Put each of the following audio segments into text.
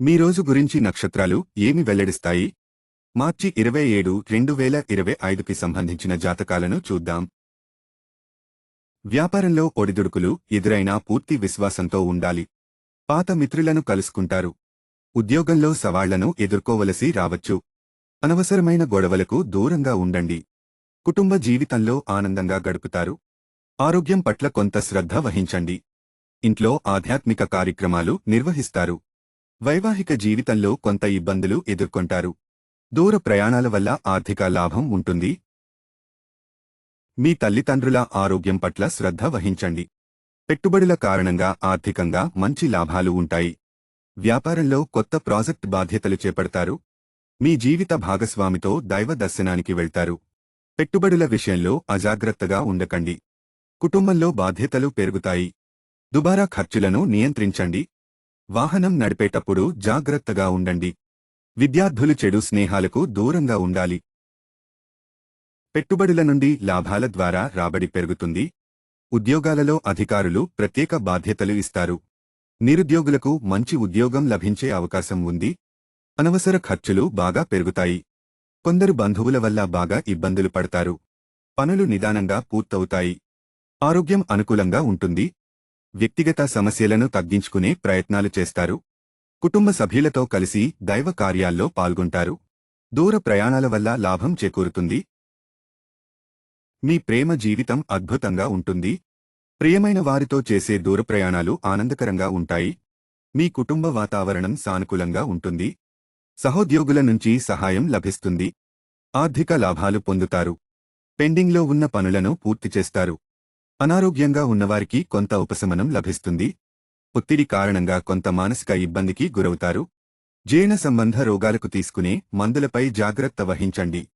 మీ రోజు గురించి నక్షత్రాలు ఏమి వెల్లడిస్తాయి? మార్చి ఇరవై ఏడు రెండు వేల ఇరవై ఐదుకి సంబంధించిన జాతకాలను చూద్దాం. వ్యాపారంలో ఒడిదుడుకులు ఎదురైనా పూర్తి విశ్వాసంతో ఉండాలి. పాత మిత్రులను కలుసుకుంటారు. ఉద్యోగంలో సవాళ్ళను ఎదుర్కోవలసి రావచ్చు. అనవసరమైన గొడవలకు దూరంగా ఉండండి. కుటుంబ జీవితంలో ఆనందంగా గడుపుతారు. ఆరోగ్యం పట్ల కొంత శ్రద్ధ వహించండి. ఇంట్లో ఆధ్యాత్మిక కార్యక్రమాలు నిర్వహిస్తారు. వైవాహిక జీవితంలో కొంత ఇబ్బందులు ఎదుర్కొంటారు. దూర ప్రయాణాల వల్ల ఆర్థిక లాభం ఉంటుంది. మీ తల్లిదండ్రుల ఆరోగ్యం పట్ల శ్రద్ధ వహించండి. పెట్టుబడుల కారణంగా ఆర్థికంగా మంచి లాభాలు ఉంటాయి. వ్యాపారంలో కొత్త ప్రాజెక్ట్ బాధ్యతలు చేపడతారు. మీ జీవిత భాగస్వామితో దైవ దర్శనానికి వెళ్తారు. పెట్టుబడుల విషయంలో అజాగ్రత్తగా ఉండకండి. కుటుంబంలో బాధ్యతలు పెరుగుతాయి. దుబారా ఖర్చులను నియంత్రించండి. వాహనం నడిపేటప్పుడు జాగ్రత్తగా ఉండండి. విద్యార్థులు చెడు స్నేహాలకు దూరంగా ఉండాలి. పెట్టుబడుల నుండి లాభాల ద్వారా రాబడి పెరుగుతుంది. ఉద్యోగాలలో అధికారులు ప్రత్యేక బాధ్యతలు ఇస్తారు. నిరుద్యోగులకు మంచి ఉద్యోగం లభించే అవకాశం ఉంది. అనవసర ఖర్చులు బాగా పెరుగుతాయి. కొందరు బంధువుల వల్ల బాగా ఇబ్బందులు పడతారు. పనులు నిదానంగా పూర్తవుతాయి. ఆరోగ్యం అనుకూలంగా ఉంటుంది. వ్యక్తిగత సమస్యలను తగ్గించుకునే ప్రయత్నాలు చేస్తారు. కుటుంబ సభ్యులతో కలిసి దైవ కార్యాల్లో పాల్గొంటారు. దూర ప్రయాణాల వల్ల లాభం చేకూరుతుంది. మీ ప్రేమ జీవితం అద్భుతంగా ఉంటుంది. ప్రియమైన వారితో చేసే దూర ప్రయాణాలు ఆనందకరంగా ఉంటాయి. మీ కుటుంబ వాతావరణం సానుకూలంగా ఉంటుంది. సహోద్యోగుల నుంచి సహాయం లభిస్తుంది. ఆర్థిక లాభాలు పొందుతారు. పెండింగ్లో ఉన్న పనులను పూర్తి చేస్తారు. అనారోగ్యంగా ఉన్నవారికి కొంత ఉపశమనం లభిస్తుంది. ఒత్తిడి కారణంగా కొంత మానసిక ఇబ్బందికి గురవుతారు. జీర్ణ సంబంధ రోగాలకు తీసుకునే మందులపై జాగ్రత్త వహించండి.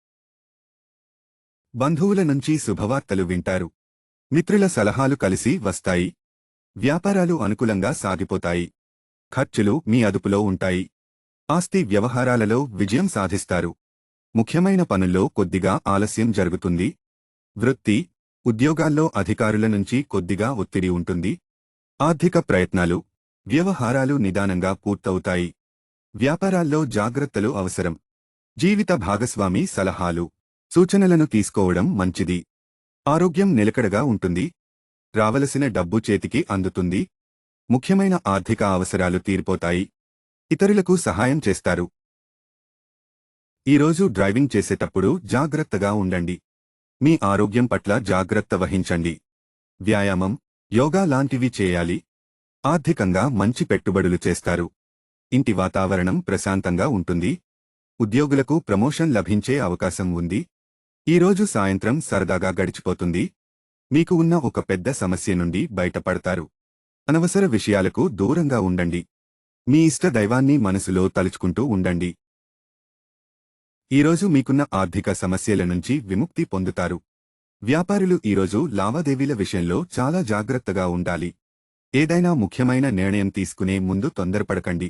బంధువుల నుంచి శుభవార్తలు వింటారు. మిత్రుల సలహాలు కలిసి వస్తాయి. వ్యాపారాలు అనుకూలంగా సాగిపోతాయి. ఖర్చులు మీ అదుపులో ఉంటాయి. ఆస్తి వ్యవహారాలలో విజయం సాధిస్తారు. ముఖ్యమైన పనుల్లో కొద్దిగా ఆలస్యం జరుగుతుంది. వృత్తి ఉద్యోగాల్లో అధికారుల నుంచి కొద్దిగా ఒత్తిడి ఉంటుంది. ఆర్థిక ప్రయత్నాలు వ్యవహారాలు నిదానంగా పూర్తవుతాయి. వ్యాపారాల్లో జాగ్రత్తలు అవసరం. జీవిత భాగస్వామి సలహాలు సూచనలను తీసుకోవడం మంచిది. ఆరోగ్యం నిలకడగా ఉంటుంది. రావలసిన డబ్బు చేతికి అందుతుంది. ముఖ్యమైన ఆర్థిక అవసరాలు తీరిపోతాయి. ఇతరులకు సహాయం చేస్తారు. ఈరోజు డ్రైవింగ్ చేసేటప్పుడు జాగ్రత్తగా ఉండండి. మీ ఆరోగ్యం పట్ల జాగ్రత్త వహించండి. వ్యాయామం యోగా లాంటివి చేయాలి. ఆర్థికంగా మంచి పెట్టుబడులు చేస్తారు. ఇంటి వాతావరణం ప్రశాంతంగా ఉంటుంది. ఉద్యోగులకు ప్రమోషన్ లభించే అవకాశం ఉంది. ఈరోజు సాయంత్రం సరదాగా గడిచిపోతుంది. మీకు ఉన్న ఒక పెద్ద సమస్య నుండి బయటపడతారు. అనవసర విషయాలకు దూరంగా ఉండండి. మీ ఇష్ట దైవాన్ని మనసులో తలుచుకుంటూ ఉండండి. ఈరోజు మీకున్న ఆర్థిక సమస్యల నుంచి విముక్తి పొందుతారు. వ్యాపారులు ఈరోజు లావాదేవీల విషయంలో చాలా జాగ్రత్తగా ఉండాలి. ఏదైనా ముఖ్యమైన నిర్ణయం తీసుకునే ముందు తొందరపడకండి.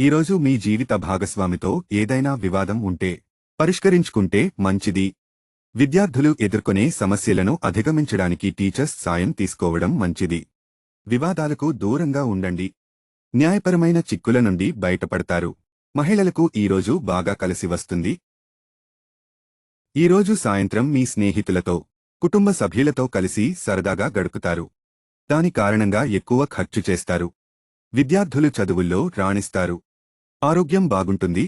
ఈరోజు మీ జీవిత భాగస్వామితో ఏదైనా వివాదం ఉంటే పరిష్కరించుకుంటే మంచిది. విద్యార్థులు ఎదుర్కొనే సమస్యలను అధిగమించడానికి టీచర్స్ సాయం తీసుకోవడం మంచిది. వివాదాలకు దూరంగా ఉండండి. న్యాయపరమైన చిక్కుల నుండి బయటపడతారు. మహిళలకు ఈరోజు బాగా కలిసి వస్తుంది. ఈరోజు సాయంత్రం మీ స్నేహితులతో కుటుంబ సభ్యులతో కలిసి సరదాగా గడుపుతారు. దాని కారణంగా ఎక్కువ ఖర్చు చేస్తారు. విద్యార్థులు చదువుల్లో రాణిస్తారు. ఆరోగ్యం బాగుంటుంది.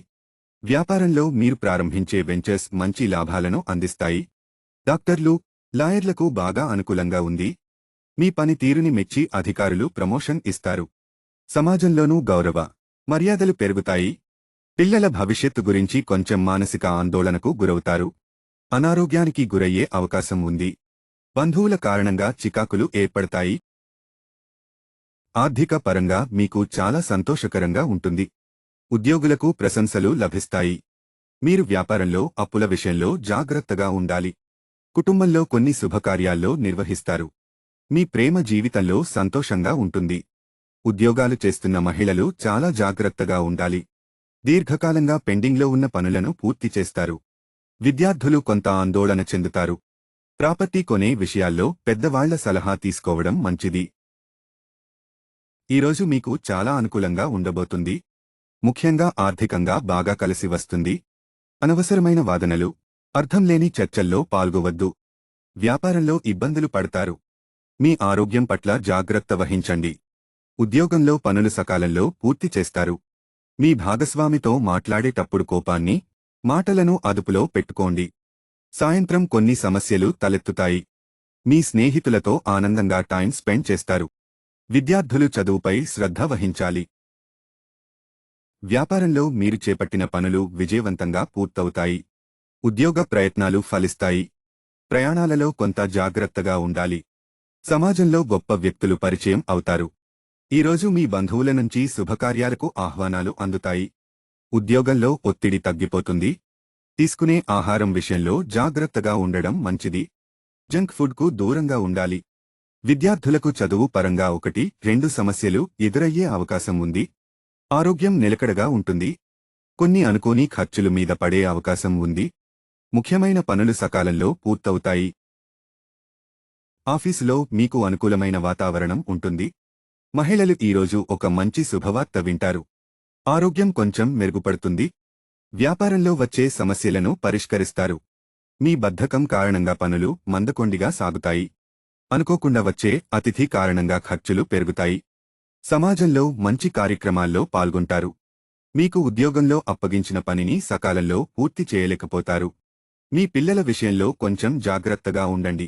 వ్యాపారంలో మీరు ప్రారంభించే వెంచర్స్ మంచి లాభాలను అందిస్తాయి. డాక్టర్లు లాయర్లకు బాగా అనుకూలంగా ఉంది. మీ పనితీరుని మెచ్చి అధికారులు ప్రమోషన్ ఇస్తారు. సమాజంలోనూ గౌరవ మర్యాదలు పెరుగుతాయి. పిల్లల భవిష్యత్తు గురించి కొంచెం మానసిక ఆందోళనకు గురవుతారు. అనారోగ్యానికి గురయ్యే అవకాశం ఉంది. బంధువుల కారణంగా చికాకులు ఏర్పడతాయి. ఆర్థిక పరంగా మీకు చాలా సంతోషకరంగా ఉంటుంది. ఉద్యోగులకు ప్రశంసలు లభిస్తాయి. మీరు వ్యాపారంలో అప్పుల విషయంలో జాగ్రత్తగా ఉండాలి. కుటుంబంలో కొన్ని శుభకార్యాల్లో నిర్వహిస్తారు. మీ ప్రేమ జీవితంలో సంతోషంగా ఉంటుంది. ఉద్యోగాలు చేస్తున్న మహిళలు చాలా జాగ్రత్తగా ఉండాలి. దీర్ఘకాలంగా పెండింగ్లో ఉన్న పనులను పూర్తి చేస్తారు. విద్యార్థులు కొంత ఆందోళన చెందుతారు. ప్రాపర్టీ కొనే విషయాల్లో పెద్దవాళ్ళ సలహా తీసుకోవడం మంచిది. ఈరోజు మీకు చాలా అనుకూలంగా ఉండబోతుంది. ముఖ్యంగా ఆర్థికంగా బాగా కలిసి వస్తుంది. అనవసరమైన వాదనలు అర్థంలేని చర్చల్లో పాల్గొవద్దు. వ్యాపారంలో ఇబ్బందులు పడతారు. మీ ఆరోగ్యం పట్ల జాగ్రత్త వహించండి. ఉద్యోగంలో పనులు సకాలంలో పూర్తి చేస్తారు. మీ భాగస్వామితో మాట్లాడేటప్పుడు కోపాన్ని మాటలను అదుపులో పెట్టుకోండి. సాయంత్రం కొన్ని సమస్యలు తలెత్తుతాయి. మీ స్నేహితులతో ఆనందంగా టైం స్పెండ్ చేస్తారు. విద్యార్థులు చదువుపై శ్రద్ధ వహించాలి. వ్యాపారంలో మీరు చేపట్టిన పనులు విజయవంతంగా పూర్తవుతాయి. ఉద్యోగ ప్రయత్నాలు ఫలిస్తాయి. ప్రయాణాలలో కొంత జాగ్రత్తగా ఉండాలి. సమాజంలో గొప్ప వ్యక్తులు పరిచయం అవుతారు. ఈరోజు మీ బంధువుల నుంచి శుభకార్యాలకు ఆహ్వానాలు అందుతాయి. ఉద్యోగంలో ఒత్తిడి తగ్గిపోతుంది. తీసుకునే ఆహారం విషయంలో జాగ్రత్తగా ఉండడం మంచిది. జంక్ ఫుడ్కు దూరంగా ఉండాలి. విద్యార్థులకు చదువు పరంగా ఒకటి రెండు సమస్యలు ఎదురయ్యే అవకాశం ఉంది. ఆరోగ్యం నిలకడగా ఉంటుంది. కొన్ని అనుకోని ఖర్చులు మీద పడే అవకాశం ఉంది. ముఖ్యమైన పనులు సకాలంలో పూర్తవుతాయి. ఆఫీసులో మీకు అనుకూలమైన వాతావరణం ఉంటుంది. మహిళలు ఈరోజు ఒక మంచి శుభవార్త వింటారు. ఆరోగ్యం కొంచెం మెరుగుపడుతుంది. వ్యాపారంలో వచ్చే సమస్యలను పరిష్కరిస్తారు. మీ బద్ధకం కారణంగా పనులు మందకొండిగా సాగుతాయి. అనుకోకుండా వచ్చే అతిథి కారణంగా ఖర్చులు పెరుగుతాయి. సమాజంలో మంచి కార్యక్రమాల్లో పాల్గొంటారు. మీకు ఉద్యోగంలో అప్పగించిన పనిని సకాలంలో పూర్తి చేయలేకపోతారు. మీ పిల్లల విషయంలో కొంచెం జాగ్రత్తగా ఉండండి.